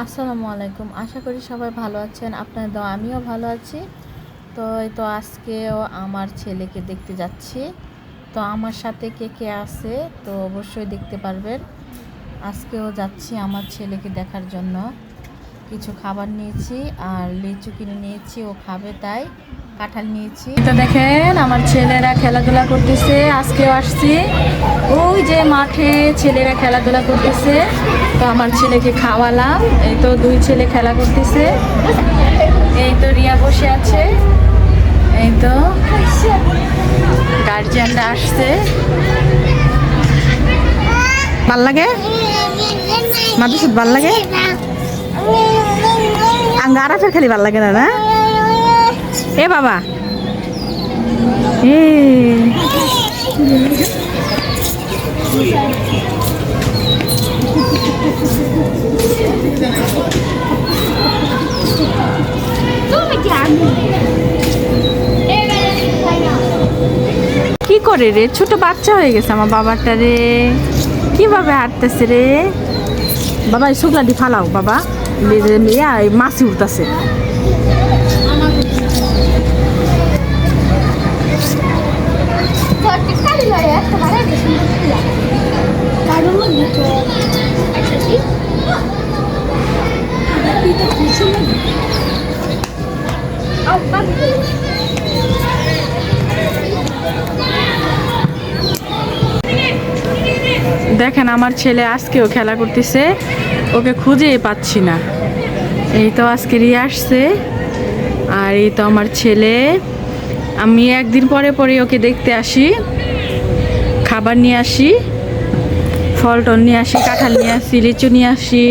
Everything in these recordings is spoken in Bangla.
আসসালামু আলাইকুম। আশা করি সবাই ভালো আছেন। আপনার দাও আমিও ভালো আছি। তো এই তো আজকেও আমার ছেলেকে দেখতে যাচ্ছি। তো আমার সাথে কে কে আছে, তো অবশ্যই দেখতে পারবেন। আজকেও যাচ্ছি আমার ছেলেকে দেখার জন্য। কিছু খাবার নিয়েছি আর লিচু কিনে নিয়েছি, ও খাবে তাই কাঁঠাল নিয়েছি। তো দেখেন, আমার ছেলেরা খেলাধুলা করতেছে, আজকেও আসছি। ওই যে মাঠে ছেলেরা খেলাধুলা করতেছে, তো আমার ছেলেকে খাওয়ালাম। এই তো দুই ছেলে খেলা করতেছে। এই তো রিয়া বসে আছে। এই তো গার্জিয়ানরা আসছে। ভালো লাগে? মাদুসুদ ভালো লাগে? আঙ্গা আরাফের খালি ভালো লাগে না না? এ বাবা। কি করে রে? ছোট বাচ্চা হয়ে গেছে আমার বাবাটা রে। কীভাবে হাঁটতেছে রে? বাবা, এই শুকলাটি ফালাও, বাবা। মাছি উঠতেছে। দেখেন আমার ছেলে আজকেও খেলা করতেছে। ওকে খুঁজেই পাচ্ছি না। এই তো আজকে রিয়া আসছে, আর এই তো আমার ছেলে। আমি একদিন পরে পরে ওকে দেখতে আসি, খাবার নিয়ে আসি ফল টল নিয়ে আসি, কাঁঠাল নিয়ে আসি, লিচু নিয়ে আসি,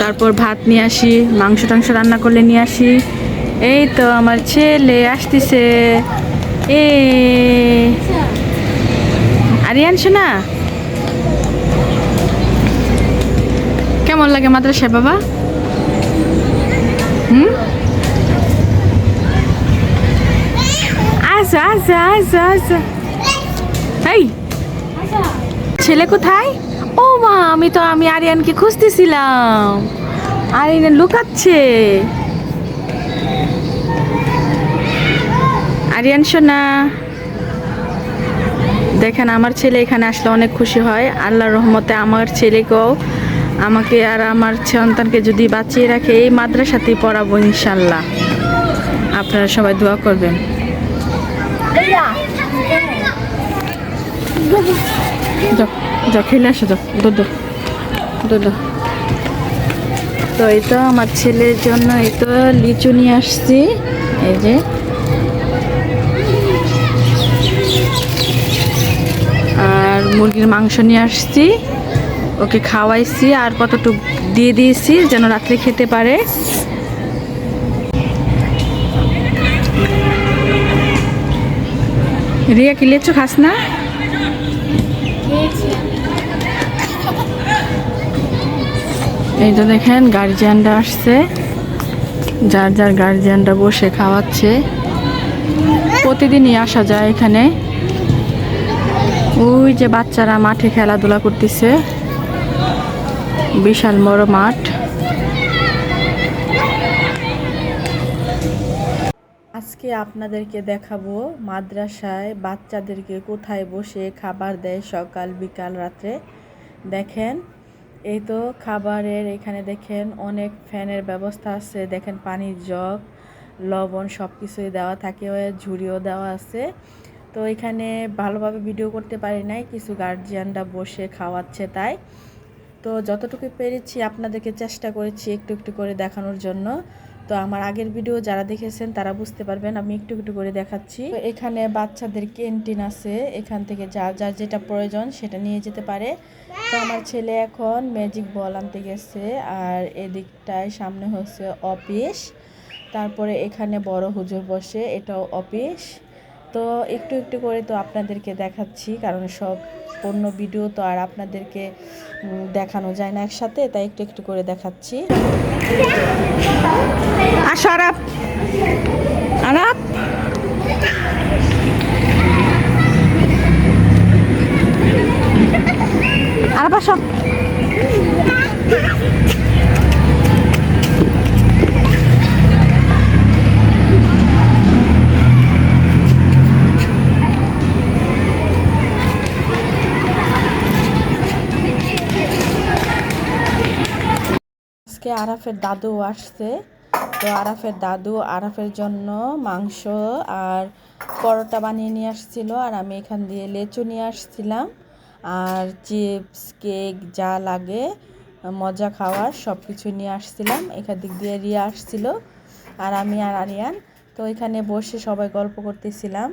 তারপর ভাত নিয়ে আসি, মাংস টাংস রান্না করলে নিয়ে আসি। এই তো আমার ছেলে আসতেছে। এ, আরিয়ান শোনা? কেমন লাগে মাদ্রাসায় বাবা? হুম? আচ্ছা আচ্ছা আচ্ছা এই, ছেলে কোথায়? ও মা, আমি তো, আমি আরিয়ানকে খুঁজতেছিলাম। আরিয়ান লুকাচ্ছে। আরিয়ান সোনা দেখেন, আমার ছেলে এখানে আসলে অনেক খুশি হয়। আল্লাহর রহমতে আমার ছেলেকেও আমাকে আর আমার সন্তানকে যদি বাঁচিয়ে রাখে, এই মাদ্রাসাতেই পড়াবো ইনশাল্লাহ। আপনারা সবাই দোয়া করবেন। খেলে আসো দুধ দুধ তো এই তো আমার ছেলের জন্য এই তো লিচু নিয়ে আসছি। এই যে। আর মুরগির মাংস নিয়ে আসছি। ওকে খাওয়াইছি আর কতটুকু দিয়ে দিয়েছি যেন রাত্রে খেতে পারে। রিয়া, কি লেচু খাস না? এই তো দেখেন, গার্জিয়ানরা আসছে। যার যার গার্জিয়ানরা বসে খাওয়াচ্ছে। প্রতিদিনই আসা যায় এখানে। ওই যে বাচ্চারা মাঠে খেলাধুলা করতেছে। বিশাল বড় মাঠ। আজকে আপনাদেরকে দেখাবো মাদ্রাসায় বাচ্চাদেরকে কোথায় বসে খাবার দেয় সকাল, বিকাল, রাত্রে। দেখেন, এই তো খাবারের এখানে দেখেন অনেক ফ্যানের ব্যবস্থা আছে। দেখেন পানির জগ, লবণ সব কিছুই দেওয়া থাকে, ঝুড়িও দেওয়া আছে। তো এখানে ভালোভাবে ভিডিও করতে পারি নাই, কিছু গার্জিয়ানরা বসে খাওয়াচ্ছে তাই। তো যতটুকু পেরেছি আপনাদেরকে চেষ্টা করেছি একটু একটু করে দেখানোর জন্য। তো আমার আগের ভিডিও যারা দেখেছেন তারা বুঝতে পারবেন আমি একটু একটু করে দেখাচ্ছি। এখানে বাচ্চাদের ক্যান্টিন আছে, এখান থেকে যার যার যেটা প্রয়োজন সেটা নিয়ে যেতে পারে। তো আমার ছেলে এখন ম্যাজিক বল আনতে গেছে আর এদিকটায় সামনে হচ্ছে অফিস তারপরে এখানে বড় হুজুর বসে, এটাও অফিস তো একটু একটু করে তো আপনাদেরকে দেখাচ্ছি, কারণ সব অন্য ভিডিও তো আর আপনাদেরকে দেখানো যায় না একসাথে, তাই একটু একটু করে দেখাচ্ছি। আরাপ। আরাপ। আরাপ আসো। আজকে আরাফের দাদু আসছে। তো আরাফের দাদু আরাফের জন্য মাংস আর পরোটা বানিয়ে নিয়ে আসছিল আর আমি এখান দিয়ে লেচু নিয়ে আসছিলাম। আর চিপস, কেক যা লাগে, মজা খাওয়ার সব কিছু নিয়ে আসছিলাম। এখান দিক দিয়ে রিয়া আসছিল আর আমি আর আরিয়ান। তো এখানে বসে সবাই গল্প করতেছিলাম।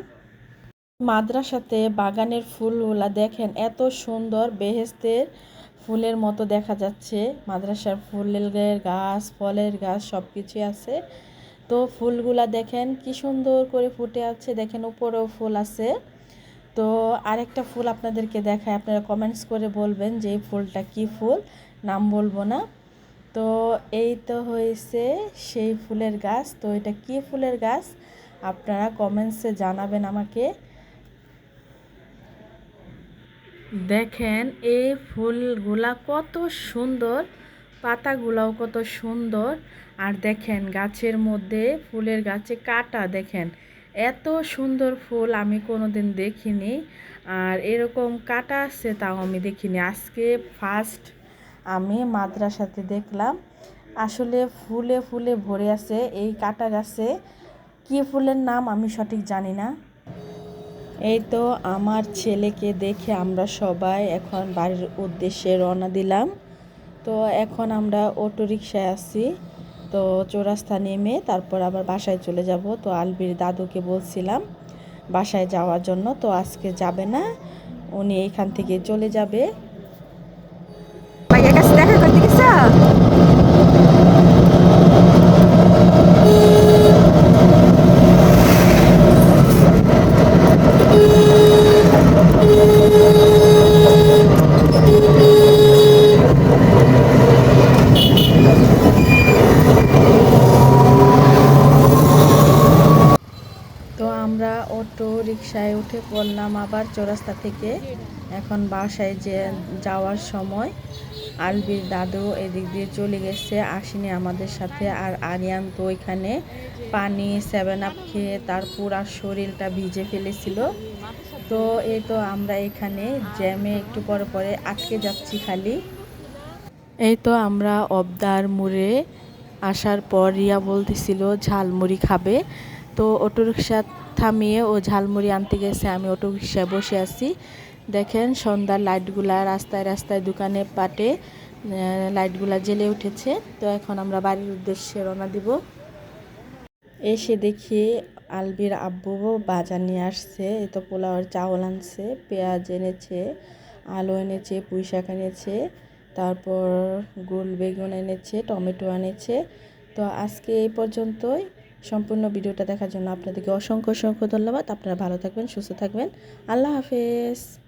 মাদ্রাসাতে বাগানের ফুলগুলা দেখেন, এত সুন্দর বেহেস্তের ফুলের মতো দেখা যাচ্ছে। মাদ্রাসার ফুলের গাছ, ফলের গাছ সব কিছুই আছে। তো ফুলগুলা দেখেন কি সুন্দর করে ফুটে আছে। দেখেন উপরেও ফুল আছে। তো আরেকটা ফুল আপনাদেরকে দেখায় আপনারা কমেন্টস করে বলবেন যে এই ফুলটা কি ফুল? নাম বলব না। তো এই তো হয়েছে সেই ফুলের গাছ। তো এটা কি ফুলের গাছ? আপনারা কমেন্টসে জানাবেন আমাকে। দেখেন এই ফুলগুলা কত সুন্দর, পাতাগুলাও কত সুন্দর। আর দেখেন গাছের মধ্যে ফুলের গাছে কাটা, দেখেন এত সুন্দর ফুল আমি কোনোদিন দেখিনি। আর এরকম কাটা আছে তাও আমি দেখিনি। আজকে ফার্স্ট আমি মাদ্রাসাতে দেখলাম, আসলে ফুলে ফুলে ভরে আছে এই কাটা গাছে। কী ফুলের নাম আমি সঠিক জানি না। এই তো আমার ছেলেকে দেখে আমরা সবাই এখন বাড়ির উদ্দেশ্যে রওনা দিলাম। তো এখন আমরা অটো রিক্সায় আছি। তো চৌরাস্তা নেমে তারপর আবার বাসায় চলে যাব। তো আলবির দাদুকে বলছিলাম বাসায় যাওয়ার জন্য। তো আজকে যাবে না, উনি এখান থেকে চলে যাবে। অটো রিক্সায় উঠে পড়লাম আবার চৌরাস্তা থেকে। এখন বাসায় যে যাওয়ার সময় আলবির দাদু এদিক দিয়ে চলে গেছে, আসেনি আমাদের সাথে। আর আরিয়ান তো ওইখানে পানি সেভেন আপ খেয়ে তার পুরা শরীরটা ভিজে ফেলেছিল। তো এই তো আমরা এখানে জ্যামে একটু পরে পরে আটকে যাচ্ছি খালি। এই তো আমরা অবদার মুড়ে আসার পর রিয়া বলতেছিল, ঝালমুড়ি খাবে। তো অটো রিক্সা থামিয়ে ও ঝালমুড়ি আনতে গেছে। আমি অটো রিক্সায় বসে আছি। দেখেন সন্ধ্যার লাইটগুলা রাস্তায় রাস্তায় দোকানে পাটে লাইটগুলা জ্বেলে উঠেছে। তো এখন আমরা বাড়ির উদ্দেশ্যে রওনা দিব। এসে দেখি আলবির আব্বু বাজার নিয়ে আসছে। এ তো পোলাওয়ের চাউল আনছে, পেঁয়াজ এনেছে, আলু এনেছে পুঁই শাক এনেছে, তারপর গোল বেগুন এনেছে, টমেটো এনেছে। তো আজকে এই পর্যন্তই। সম্পূর্ণ ভিডিওটা দেখার জন্য আপনাদেরকে অসংখ্য অসংখ্য ধন্যবাদ। আপনারা ভালো থাকবেন, সুস্থ থাকবেন। আল্লাহ হাফেজ।